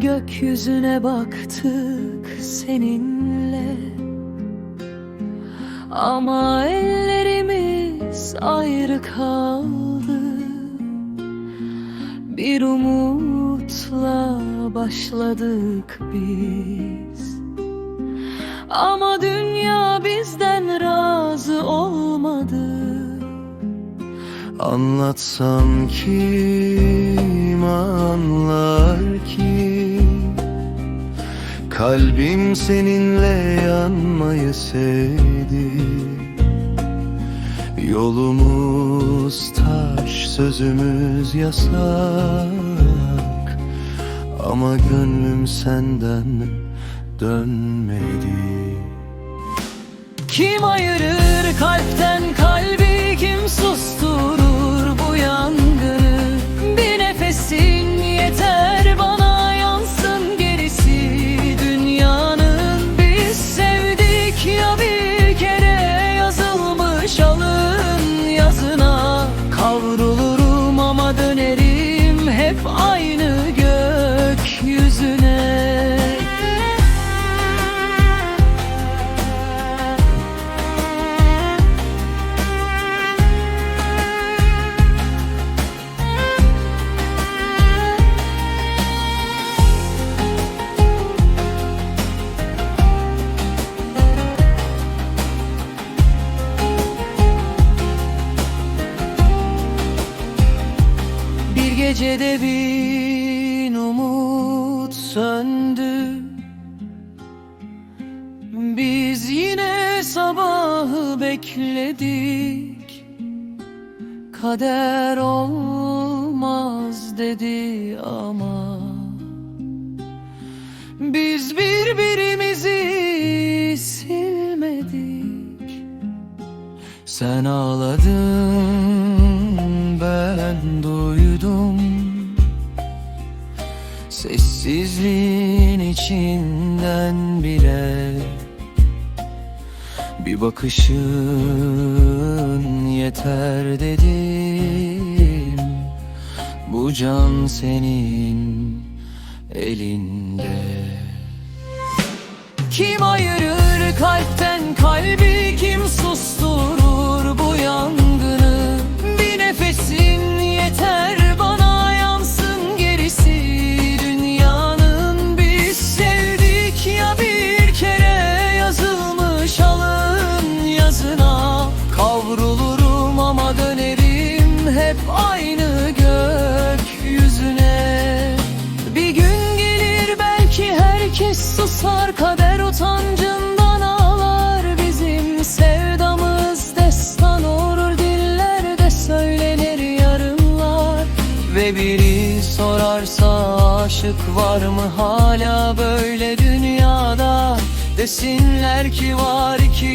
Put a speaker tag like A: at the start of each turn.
A: Gökyüzüne baktık seninle. Ama ellerimiz ayrı kaldı. Bir umutla başladık biz. Ama dünya bizden razı olmadı.
B: Anlatsam kim Kalbim seninle yanmayı sevdi. Yolumuz taş sözümüz yasak. Ama gönlüm senden dönmedi.
A: Kim ayırır kalpten kalbi gecede bin umut söndü. Biz yine sabahı bekledik. Kader olmaz dedi ama. Biz birbirimizi silmedik. Sen ağladın Sessizliğin içinden bile Bir bakışın yeter dedim. Bu can senin elinde. Kim ayırır aynı gökyüzüne. Bir gün gelir belki herkes susar kader utancından ağlar. Bizim sevdamız destan olur dillerde söylenir yarınlar. Ve biri sorarsa aşık var mı hala böyle dünyada? Desinler ki var aynı